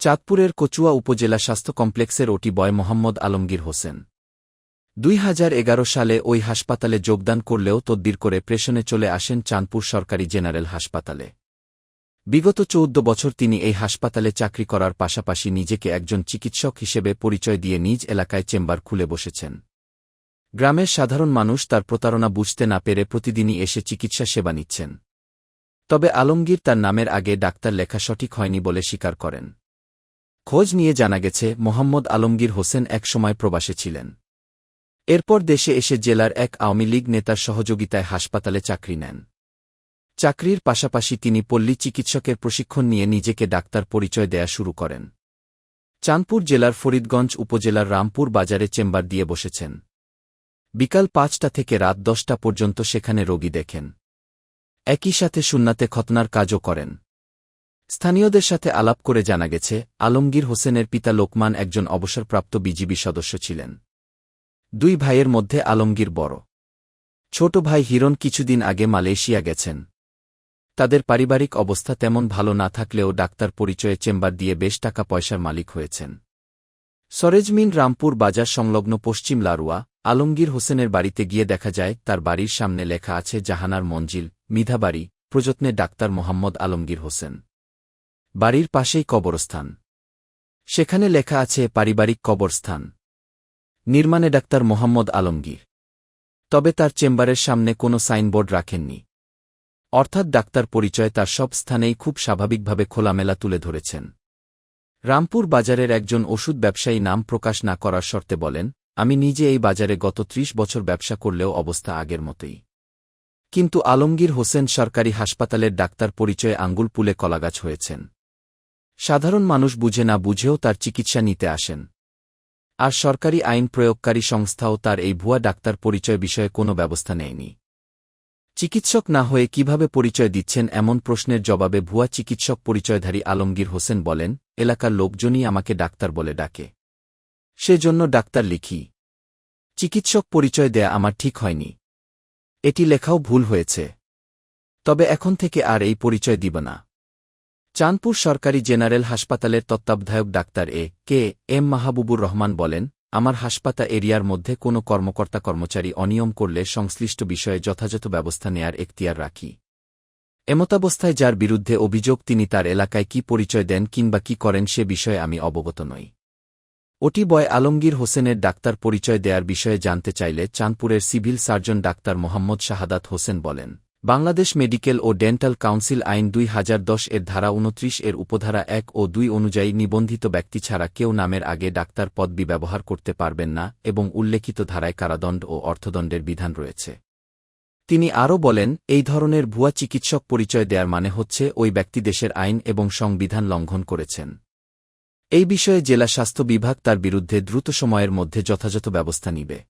চাঁদপুরের কচুয়া উপজেলা স্বাস্থ্য কমপ্লেক্সের ওটি বয় মোহাম্মদ আলমগীর হোসেন। দুই হাজার এগারো সালে ওই হাসপাতালে যোগদান করলেও তদ্বির করে প্রেশনে চলে আসেন চাঁদপুর সরকারি জেনারেল হাসপাতালে। বিগত চৌদ্দ বছর তিনি এই হাসপাতালে চাকরি করার পাশাপাশি নিজেকে একজন চিকিৎসক হিসেবে পরিচয় দিয়ে নিজ এলাকায় চেম্বার খুলে বসেছেন। গ্রামের সাধারণ মানুষ তার প্রতারণা বুঝতে না পেরে প্রতিদিনই এসে চিকিৎসা সেবা নিচ্ছেন। তবে আলমগীর তার নামের আগে ডাক্তার লেখা সঠিক হয়নি বলে স্বীকার করেন। খোঁজ নিয়ে জানা গেছে, মোহাম্মদ আলমগীর হোসেন একসময় প্রবাসে ছিলেন। এরপর দেশে এসে জেলার এক আওয়ামী লীগ নেতার সহযোগিতায় হাসপাতালে চাকরি নেন। চাকরির পাশাপাশি তিনি পল্লী চিকিৎসকের প্রশিক্ষণ নিয়ে নিজেকে ডাক্তার পরিচয় দেয়া শুরু করেন। চাঁদপুর জেলার ফরিদগঞ্জ উপজেলার রামপুর বাজারে চেম্বার দিয়ে বসেছেন। বিকাল পাঁচটা থেকে রাত দশটা পর্যন্ত সেখানে রোগী দেখেন। একই সাথে সুন্নাতে খতনার কাজও করেন। স্থানীয়দের সাথে আলাপ করে জানা গেছে, আলমগীর হোসেনের পিতা লোকমান একজন অবসরপ্রাপ্ত বিজিবি সদস্য ছিলেন। দুই ভাইয়ের মধ্যে আলমগীর বড়। ছোট ভাই হিরণ কিছুদিন আগে মালয়েশিয়া গেছেন। তাদের পারিবারিক অবস্থা তেমন ভালো না থাকলেও ডাক্তার পরিচয়ে চেম্বার দিয়ে বেশ টাকা পয়সার মালিক হয়েছেন। সরেজমিন রামপুর বাজার সংলগ্ন পশ্চিম লারুয়া, আলমগীর হোসেনের বাড়িতে গিয়ে দেখা যায়, তার বাড়ির সামনে লেখা আছে জাহানার মঞ্জিল, মিধাবাড়ি, প্রযত্নে ডাক্তার মোহাম্মদ আলমগীর হোসেন। বাড়ির পাশেই কবরস্থান। সেখানে লেখা আছে পারিবারিক কবরস্থান। নির্মাণে ডাক্তার মোহাম্মদ আলমগীর। তবে তার চেম্বারের সামনে কোনো সাইনবোর্ড রাখেননি। অর্থাৎ ডাক্তার পরিচয় তার সব স্থানেই খুব স্বাভাবিকভাবে খোলামেলা তুলে ধরেছেন। রামপুর বাজারের একজন ওষুধ ব্যবসায়ী নাম প্রকাশ না করার শর্তে বলেন, আমি নিজে এই বাজারে গত ত্রিশ বছর ব্যবসা করলেও অবস্থা আগের মতোই। কিন্তু আলমগীর হোসেন সরকারি হাসপাতালের ডাক্তার পরিচয়ে আঙ্গুল পুলে কলাগাছ হয়েছেন। সাধারণ মানুষ বুঝে না বুঝেও তার চিকিৎসা নিতে আসেন। আর সরকারি আইন প্রয়োগকারী সংস্থাও তার এই ভুয়া ডাক্তার পরিচয় বিষয়ে কোনো ব্যবস্থা নেয়নি। চিকিৎসক না হয়ে কীভাবে পরিচয় দিচ্ছেন এমন প্রশ্নের জবাবে ভুয়া চিকিৎসক পরিচয়ধারী আলমগীর হোসেন বলেন, এলাকার লোকজনই আমাকে ডাক্তার বলে ডাকে। সেজন্য ডাক্তার লিখি। চিকিৎসক পরিচয় দেয়া আমার ঠিক হয়নি। এটি লেখাও ভুল হয়েছে। তবে এখন থেকে আর এই পরিচয় দিব না। চাঁদপুর সরকারি জেনারেল হাসপাতালের তত্ত্বাবধায়ক doctor A K M Mahbubur Rahman বলেন, আমার হাসপাতা এরিয়ার মধ্যে কোনো কর্মকর্তা কর্মচারী অনিয়ম করলে সংশ্লিষ্ট বিষয়ে যথাযথ ব্যবস্থা নেয়ার এখতিয়ার রাখি। এমতাবস্থায় যার বিরুদ্ধে অভিযোগ তিনি তার এলাকায় কি পরিচয় দেন কিংবা কি করেন সে বিষয়ে আমি অবগত নই। ওটি বয় আলমগীর হোসেনের ডাক্তার পরিচয় দেয়ার বিষয়ে জানতে চাইলে চাঁদপুরের civil surgeon doctor Mohammad Shahadat Hossain বলেন বাংলাদেশ মেডিকেল ও ডেন্টাল কাউন্সিল আইন দুই হাজার দশ এর ধারা উনত্রিশ এর উপধারা এক ও দুই অনুযায়ী নিবন্ধিত ব্যক্তি ছাড়া কেউ নামের আগে ডাক্তার পদবি ব্যবহার করতে পারবেন না এবং উল্লেখিত ধারায় কারাদণ্ড ও অর্থদণ্ডের বিধান রয়েছে। তিনি আরও বলেন, এই ধরনের ভুয়া চিকিৎসক পরিচয় দেয়ার মানে হচ্ছে ওই ব্যক্তি দেশের আইন এবং সংবিধান লঙ্ঘন করেছেন। এই বিষয়ে জেলা স্বাস্থ্য বিভাগ তার বিরুদ্ধে দ্রুত সময়ের মধ্যে যথাযথ ব্যবস্থা নিবে।